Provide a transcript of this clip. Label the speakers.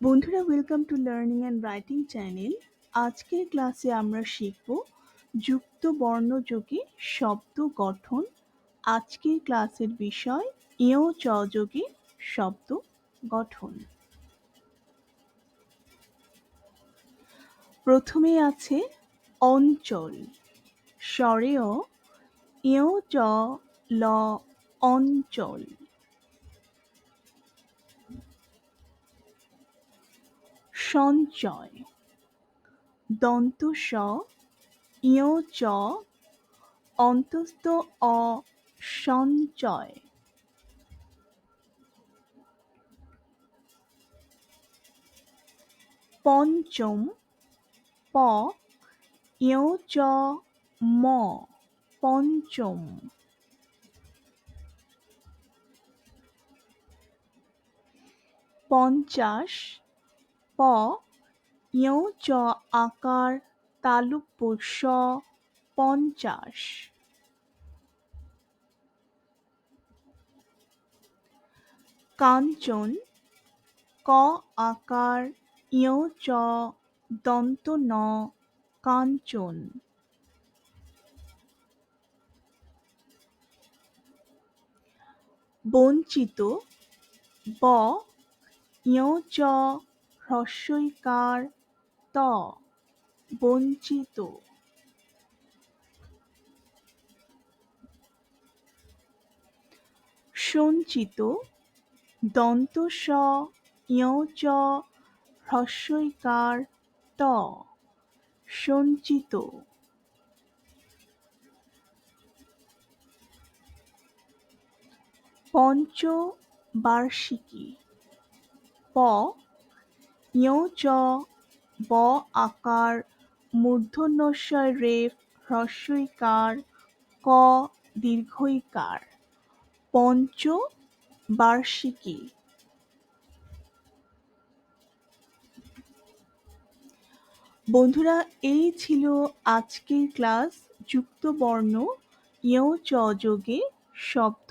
Speaker 1: বন্ধুরা welcome to learning and writing channel আজকের ক্লাসে আমরা শিখব যুক্ত বর্ণযোগে শব্দ গঠন। আজকের ক্লাসের বিষয় ইয় চযোগে শব্দ গঠন। প্রথমে আছে অঞ্চল। স্বরেও ইয় চ, ল, অঞ্চল। সঞ্চয়। দন্ত স ইয় চ অন্তস্থ অ সঞ্চয় পঞ্চম, প ইয় চ ম, পঞ্চম। পঞ্চাশ প ইয় চ আকার তালুক স পঞ্চাশ। কাঞ্চন, ক আকার ইয় চ দন্ত ন কাঞ্চন। বঞ্চিত, ব ইয় চ হ্রস্বইকার ত বঞ্চিত। সঞ্চিত দন্ত স ইয় চ হ্রস্বইকার ত সঞ্চিত। পঞ্চবার্ষিকী প চ ব আকার মূর্ধন্যস্বয় রেফ হ্রস্বইকার, ক দীর্ঘইকার। পঞ্চ বার্ষিকী। বন্ধুরা, এই ছিল আজকের ক্লাস যুক্ত বর্ণ ইয় চ যোগে শব্দ